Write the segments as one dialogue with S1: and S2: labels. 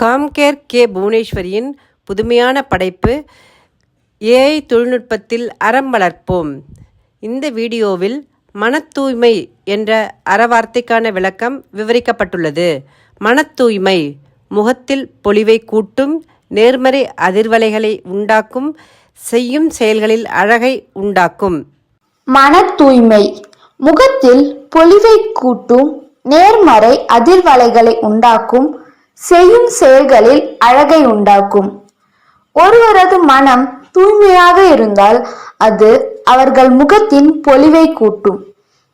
S1: Compcare K புவனேஸ்வரியின் புதுமையான படைப்பு AI தொழில்நுட்பத்தில் அறம் வளர்ப்போம். இந்த வீடியோவில் மன தூய்மை என்ற அறவார்த்தைக்கான விளக்கம் விவரிக்கப்பட்டுள்ளது. மன தூய்மை முகத்தில் பொலிவை கூட்டும் நேர்மறை அதிர்வலைகளை உண்டாக்கும் செய்யும் செயல்களில் அழகை உண்டாக்கும்.
S2: மன தூய்மை முகத்தில் பொலிவை கூட்டும் நேர்மறை அதிர்வலைகளை உண்டாக்கும் செய்யும் செயல்களில் அழகை உண்டாக்கும். ஒருவரது மனம் தூய்மையாக இருந்தால் அது அவர்கள் முகத்தின் பொலிவை கூட்டும்.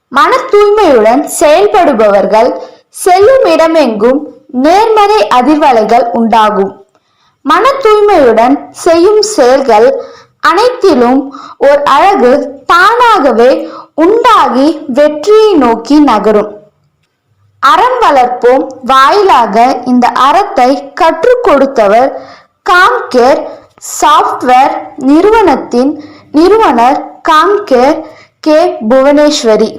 S2: மன தூய்மையுடன் செயல்படுபவர்கள் செல்லும் இடமெங்கும் நேர்மறை அதிர்வலைகள் உண்டாகும். மன தூய்மையுடன் செய்யும் செயல்கள் அனைத்திலும் ஓர் அழகு தானாகவே உண்டாகி வெற்றியை நோக்கி நகரும். அறம் வளர்ப்போம். வாயிலாக இந்த அறத்தை கற்றுக் கொடுத்தவர் காம்கேர் சாஃப்ட்வேர் நிறுவனத்தின் நிறுவனர் காம்கேர் கே. புவனேஸ்வரி.